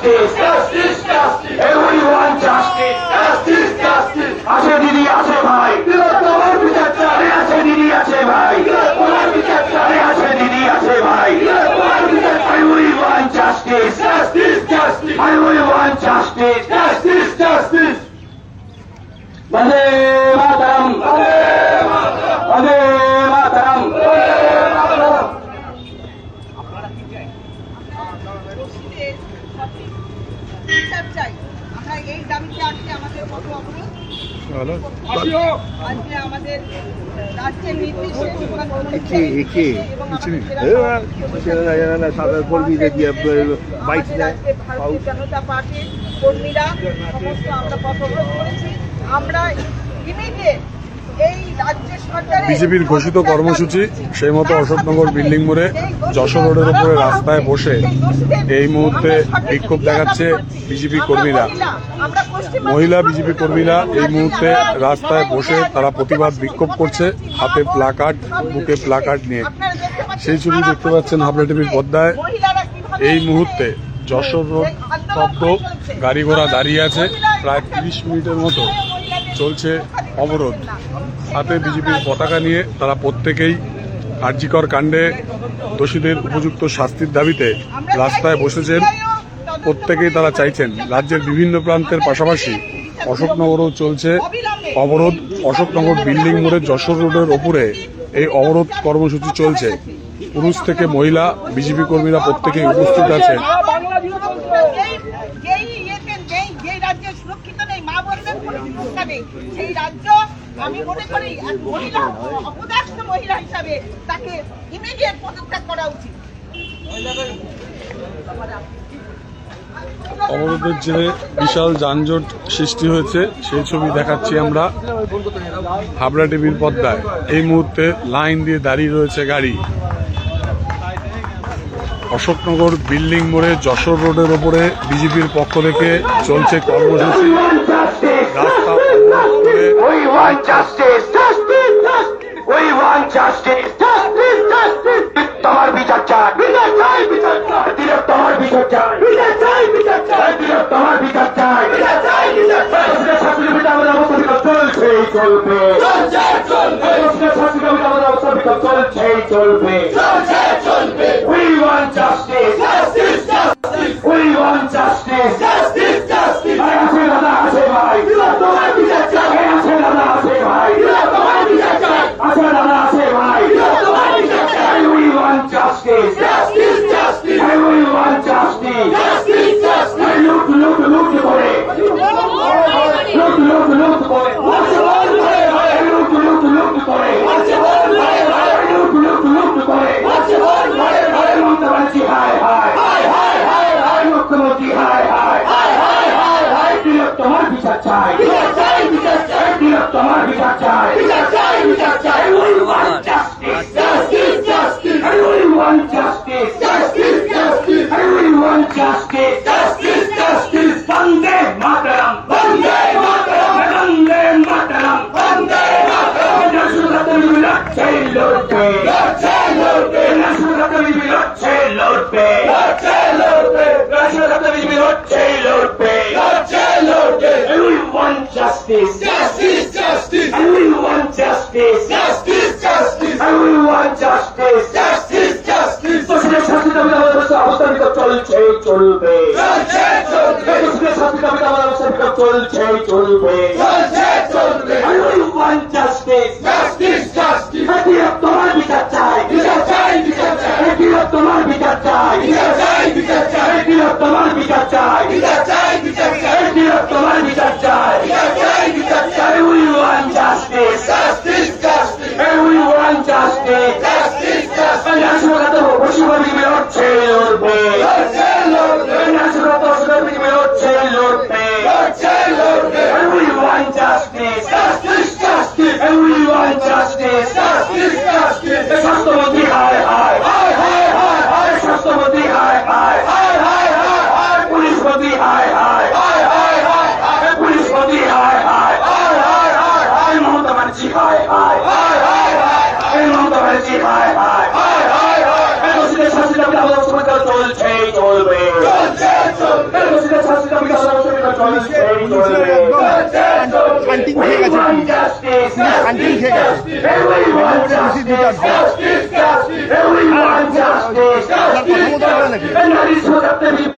justice. Justice, justice. Everyone justice. Justice, justice. আছে দিদি আছে ভাই তোমার বিচার চাই আছে দিদি আছে ভাই তোমার বিচার চাই আছে দিদি আছে ভাই তোমার বিচার চাই we want justice. Justice, justice. I will want justice. Justice, justice. বন্দে মাতরম বন্দে মাতরম দোষীদের সঠিক বিচার চাই। আমরা এই দাবিতে আজকে আমাদের কত অবরোধ আজকে আমাদের রাজ্যের নির্দেশে একে একে এবং কিছু আমাদের নেই জেলা সাদা কর্মীরা ভারতীয় জনতা পার্টির সমস্ত আমরা পথ করেছি। আমরা ইমিডিয়েট বিজেপির ঘোষিত কর্মসূচি, সেই মতো অশোকনগর বিল্ডিং মোড়ে যশোর রোডের উপরে রাস্তায় বসে এই মুহূর্তে বিক্ষোভ দেখাচ্ছে বিজেপি কর্মীরা। মহিলা বিজেপি কর্মীরা এই মুহূর্তে রাস্তায় বসে তারা প্রতিবাদ বিক্ষোভ করছে, হাতে প্লাকার্ড, বুকে প্লাকার্ড নিয়ে। সেই ছবি দেখতে পাচ্ছেন হাবড়া টিভির পর্দায়। এই মুহূর্তে যশোর রোড স্তব্ধ গাড়ি ঘোড়া দাঁড়িয়ে আছে, প্রায় তিরিশ মিনিটের মতো চলছে অবরোধ। হাতে বিজেপির পতাকা নিয়ে তারা প্রত্যেকেই আর্জিকর কাণ্ডে দোষীদের উপযুক্ত শাস্তির দাবিতে রাস্তায় বসেছেন। প্রত্যেকেই তারা চাইছেন রাজ্যের বিভিন্ন প্রান্তের পাশাপাশি অশোকনগরও চলছে অবরোধ। অশোকনগর বিল্ডিং মোড়ে যশোর রোডের ওপরে এই অবরোধ কর্মসূচি চলছে। পুরুষ থেকে মহিলা, বিজেপি কর্মীরা প্রত্যেকেই উপস্থিত আছে অবরোধের জেরে বিশাল যানজট সৃষ্টি হয়েছে, সেই ছবি দেখাচ্ছি আমরা হাবড়া টিভির পদ্মায়। এই মুহূর্তে লাইন দিয়ে দাঁড়িয়ে রয়েছে গাড়ি। অশোকনগর বিল্ডিং মোড়ে যশোর রোডের ওপরে বিজেপির পক্ষ থেকে চলছে কর্মসূচি। রাস্তা justice. We want justice. Justice, justice. তোমার বিচার চাই বিচার চাই বিচার চাই দিলে তোমার বিচার চাই বিচার চাই বিচার চাই দিলে তোমার বিচার চাই বিচার চাই বিচার চাই শাস্তি বিচার আমাদের অবস্থা চলছেই চলবে চলছে চলবে শাস্তি বিচার আমাদের অবস্থা চলছেই চলবে চলছে justice, justice, justice. And we want justice. Justice, justice. And look, look, look for it. Look, look, look for it. What's the word for it? Look, look, look for it. What's the word for it? Look, look, look for it. What's the word for it? I want the Raji high, high. High, high, high. I want the Raji high, high. High, high, high. I want the Raji high, high. Want justice. Justice, justice. We want justice. Justice, justice. মাতরম বন্দে মাতরম বন্দে মাতরম নসরত লড়ছে লড়বে লড়ছে লড়বে নসরত লড়ছে লড়বে লড়ছে লড়বে নসরত লড়ছে লড়বে লড়ছে লড়বে We want justice. Justice, justice. We want justice. Justice, justice. We want justice. Justice, চলছে চলবে পুলিশ আন্টিল খেয়ে গেছে